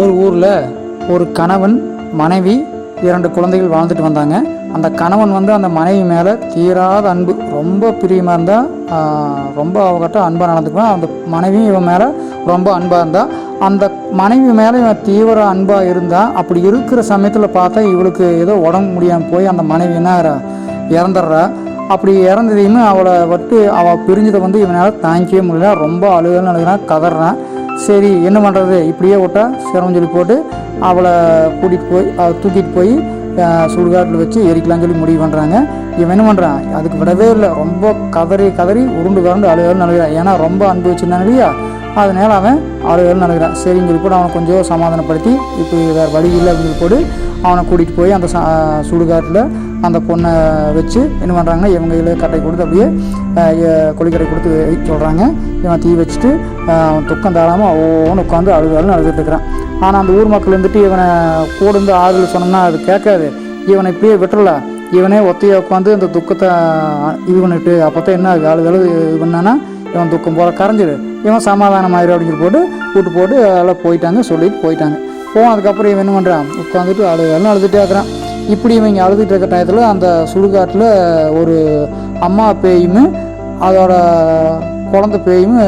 ஒரு ஊரில் ஒரு கணவன் மனைவி இரண்டு குழந்தைகள் வாழ்ந்துட்டு வந்தாங்க. அந்த கணவன் வந்து அந்த மனைவி மேலே தீராத அன்பு. ரொம்ப பிரியமாக இருந்தால் ரொம்ப அவகிட்ட அன்பாக நடந்துக்குவேன். அந்த மனைவியும் இவன் மேலே ரொம்ப அன்பாக இருந்தால் அந்த மனைவி மேலே இவன் தீவிர அன்பாக இருந்தால் அப்படி இருக்கிற சமயத்தில் பார்த்தா இவளுக்கு ஏதோ உடம்பு முடியாமல் போய் அந்த மனைவி என்ன இறந்துடுறா. அப்படி இறந்ததையுமே அவளை வட்டு அவள் பிரிஞ்சதை வந்து இவனால் தாங்கிக்கவே முடியல. ரொம்ப அழுகன்னு அழுகிறான் கதறான். சரி என்ன பண்ணுறது இப்படியே விட்டா சிரமம் சொல்லி போட்டு அவளை கூட்டிகிட்டு போய் அவள் தூக்கிட்டு போய் சுடுகாட்டில் வச்சு எரிக்கலாம்னு சொல்லி முடிவு பண்ணுறாங்க இவன் என்ன பண்ணுறான் அதுக்கு விடவே இல்லை. ரொம்ப கதறி கதறி உருண்டு கரண்டு அழுகன்னு அழுகிறான் ஏன்னா ரொம்ப அன்பு வச்சுருந்தாங்க இல்லையா? அதனால அவன் அழுகன்னு நடக்கிறான் சரின்னு சொல்லி கூட அவனை கொஞ்சம் சமாதானப்படுத்தி இப்போ வேறு வழி இல்லை அப்படின்னு போட்டு அவனை கூட்டிகிட்டு போய் அந்த சா சுடுகாட்டில் அந்த பொண்ணை வச்சு என்ன பண்ணுறாங்கன்னா இவங்க கையில் கட்டை கொடுத்து அப்படியே கொலிக்கடை கொடுத்து சொல்கிறாங்க இவன் தீ வச்சுட்டு அவன் துக்கம் தாராமல் ஓன்னு உட்காந்து அழுகாலும் அழுதுட்டு இருக்கிறான். ஆனால் அந்த ஊர் மக்கள் வந்துட்டு இவனை கூட இருந்து ஆறுதல் சொன்னோம்னா அது கேட்காது. இவனை இப்படியே விட்டுறல. இவனே ஒத்தையை உட்காந்து அந்த துக்கத்தை இது பண்ணிட்டு அப்போ தான் என்ன ஆகுது? அழுது அழுது இது பண்ணான்னா இவன் துக்கம் போல கரைஞ்சிடு இவன் சமாதானம் ஆயிரும் அப்படின்னு போட்டு கூட்டு போட்டு எல்லாம் போயிட்டாங்க சொல்லிட்டு போயிட்டாங்க. போனதுக்கப்புறம் இவன் என்ன பண்ணுறான் உட்காந்துட்டு அழு எல்லாம் அழுதுகிட்டே இருக்கிறான். இப்படி இவங்க அழுதுகிட்டு இருக்க டயத்தில் அந்த சுடுகாட்டில் ஒரு அம்மா பேயும் அதோட குழந்த பேயும்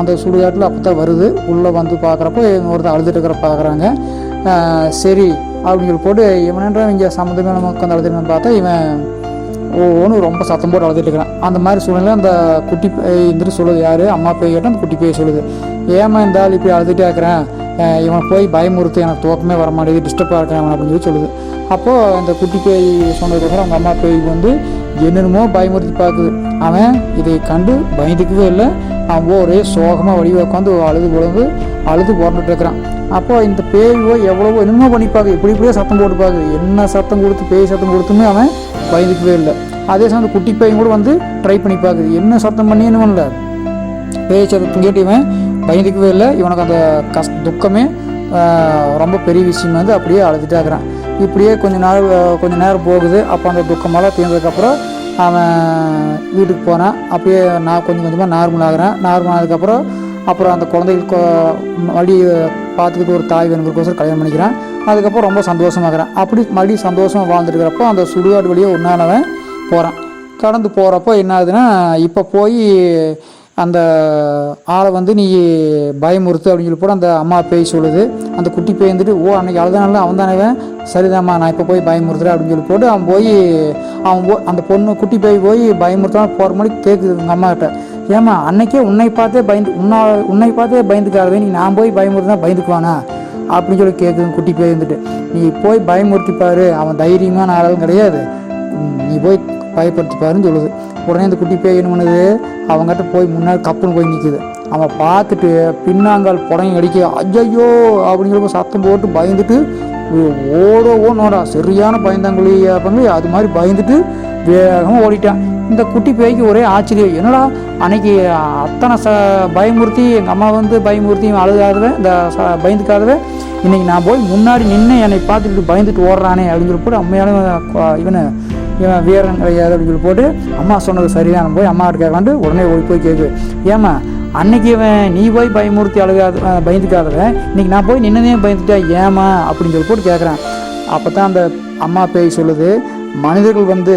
அந்த சுடுகாட்டில் அப்போ தான் வருது. உள்ளே வந்து பார்க்குறப்ப இவங்க ஒருத்தர் அழுதுட்டு இருக்கிற பார்க்குறாங்க சரி அப்படின்னு சொல்லி போட்டு இவனன்ற இங்கே சம்மந்தமே நம்ம உட்காந்து அழுதுருக்கான்னு பார்த்தா இவன் ஒவ்வொன்றும் ரொம்ப சத்தம் போட்டு அழுதுட்டு இருக்கிறான். அந்த மாதிரி சூழ்நிலை அந்த குட்டி பேய் இருந்துட்டு சொல்லுது யார்? அம்மா பேய் கேட்டால் அந்த குட்டி பேய் சொல்லுது ஏமா இந்த ஆள் இப்படி அழுதுகிட்டே இருக்கிறேன்? இவன் போய் பயமுறுத்து எனக்கு தூக்கமே வர மாட்டேங்குது டிஸ்டர்பாக இருக்கிறேன் அவன் அப்படின்னு சொல்லி சொல்லுது. அப்போது அந்த குட்டி பேய் சொன்னதுக்கப்புறம் அவங்க அம்மா பேய் வந்து என்னென்னமோ பயமுறுத்தி பார்க்குது. அவன் இதை கண்டு பயந்துக்கவே இல்லை. அவன் ஒரே சோகமாக வடிவ உட்காந்து அழுது புலந்து அழுது புறந்துட்டு இருக்கிறான். அப்போ இந்த பேயோ எவ்வளவோ என்னமோ பண்ணிப்பாங்க. இப்படி இப்படியே சத்தம் போட்டுப்பாங்க. என்ன சத்தம் கொடுத்து பேய் சத்தம் கொடுத்துமே அவன் பயந்துக்கவே இல்லை. அதே சமயம் குட்டி பேயும் கூட வந்து ட்ரை பண்ணி பார்க்குது என்ன சத்தம் பண்ணி இல்லை. பண்ணல பேய் சத்தம் கேட்டு இவன் பயந்துக்கவே இல்லை. இவனுக்கு அந்த கஷ் துக்கமே ரொம்ப பெரிய விஷயம் வந்து அப்படியே அழுதுட்டே இருக்கிறான். இப்படியே கொஞ்ச நாள் கொஞ்ச நேரம் போகுது. அப்போ அந்த துக்கமெல்லாம் தீர்ந்ததுக்கப்புறம் அவன் வீட்டுக்கு போனான். அப்படியே நான் கொஞ்சம் கொஞ்சமாக நார்மல் ஆகிறேன். நார்மல் ஆனதுக்கப்புறம் அப்புறம் அந்த குழந்தைகளுக்கு மறுபடியும் பார்த்துக்கிட்டு ஒரு தாய் வேணுங்கிறக்கோசரம் கல்யாணம் பண்ணிக்கிறான். அதுக்கப்புறம் ரொம்ப சந்தோஷமாகிறேன் அப்படி மறுபடியும் சந்தோஷமாக வாழ்ந்துருக்கிறப்போ அந்த சுடுகாடு வழியே ஒன்றானவன் போகிறான் கடந்து போகிறப்போ என்ன ஆகுதுன்னா இப்போ போய் அந்த ஆளை வந்து நீ பயமுறுத்து அப்படின்னு சொல்லி போட அந்த அம்மா பேய் சொல்லுது. அந்த குட்டி பேய் வந்துட்டு ஓ அன்னைக்கு அழுதானால அவன் தானவன் சரிதாம்மா நான் இப்போ போய் பயமுறுத்துறேன் அப்படின்னு சொல்லி போட்டு அவன் போய் அவன் போ அந்த பொண்ணு குட்டி பேய் போய் பயமுறுத்தான் போகிற மாதிரி கேட்குது எங்கள் அம்மாக்கிட்ட ஏமா ஏம்மா அன்னைக்கே உன்னை பார்த்தே பயந்து உன்னா உன்னை பார்த்தே பயந்துக்காதவே நீ நான் போய் பயமுறுத்தினா பயந்துக்குவானா? அப்படின்னு சொல்லி கேட்குது குட்டி போய் இருந்துட்டு நீ போய் பயமுறுத்திப்பாரு அவன் தைரியமான ஆளும் கிடையாது. நீ போய் பயப்படுத்திப்பாருன்னு சொல்லுது. உடனே இந்த குட்டி பேய் என்ன பண்ணுது? அவங்ககிட்ட போய் முன்னாடி கப்புன்னு போய் நிற்குது அவன் பார்த்துட்டு பின்னாங்கால் புடங்கி அடிக்க ஐயையோ அப்படிங்கிறப்ப சத்தம் போட்டு பயந்துட்டு ஓ- ஓட சரியான பயந்தாங்குழி அப்படின்னு அது மாதிரி பயந்துட்டு வேகமாக ஓடிட்டான். இந்த குட்டி பேய்க்கு ஒரே ஆச்சரியம். என்னடா அன்னைக்கு அத்தனை ச பயமுறுத்தி எங்கள் அம்மா வந்து பயமுறுத்தி இவன் அழுகாதவ இந்த ச பயந்துக்காதவ இன்னைக்கு நான் போய் முன்னாடி நின்று என்னை பார்த்துட்டு பயந்துட்டு ஓடுறானே அப்படின்னு சொல்லி போட்டு அம்மையாலும் இவனை இவன் வீரன் கிடையாது அப்படின்னு சொல்லி போட்டு அம்மா சொன்னது சரிதான் போய் அம்மா கிட்ட உடனே ஓடி போய் கேட்கு ஏம்மா அன்னைக்கு இவன் நீ போய் பயமுறுத்தி அழுகாத பயந்துக்காதவன் இன்னைக்கு நான் போய் நின்னதே பயந்துட்டா ஏமா அப்படின்னு சொல்லி போட்டு கேட்குறேன். அப்போ தான் அந்த அம்மா பேய் சொல்லுது மனிதர்கள் வந்து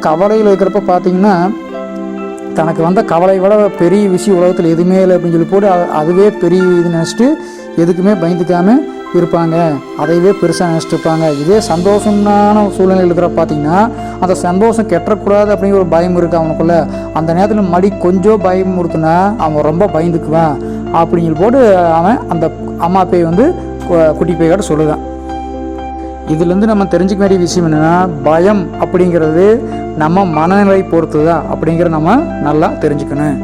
கவலையில் இருக்கிறப்ப பார்த்தீங்கன்னா தனக்கு வந்த கவலை விட பெரிய விஷயம் உலகத்தில் எதுவுமே இல்லை அப்படின்னு சொல்லி போட்டு அதுவே பெரிய இது நினச்சிட்டு எதுக்குமே பயந்துக்காமல் இருப்பாங்க. அதையவே பெருசாக நினச்சிட்டு இருப்பாங்க. இதே சந்தோஷமான சூழ்நிலையில் இருக்கிற பார்த்தீங்கன்னா அந்த சந்தோஷம் கெட்டக்கூடாது அப்படிங்கிற ஒரு பயம் இருக்குது அவனுக்குள்ள. அந்த நேரத்தில் மடி கொஞ்சம் பயம் கொடுத்துனா அவன் ரொம்ப பயந்துக்குவான். அப்படின்னு சொல்லி போட்டு அவன் அந்த அம்மா பேய் வந்து கு- குட்டி பேயோட சொல்லுதான். இதுலேருந்து நம்ம தெரிஞ்சுக்க வேண்டிய விஷயம் என்னென்னா பயம் அப்படிங்கிறது நம்ம மனநிலை பொறுத்து தான் அப்படிங்கிறத நம்ம நல்லா தெரிஞ்சுக்கணும்.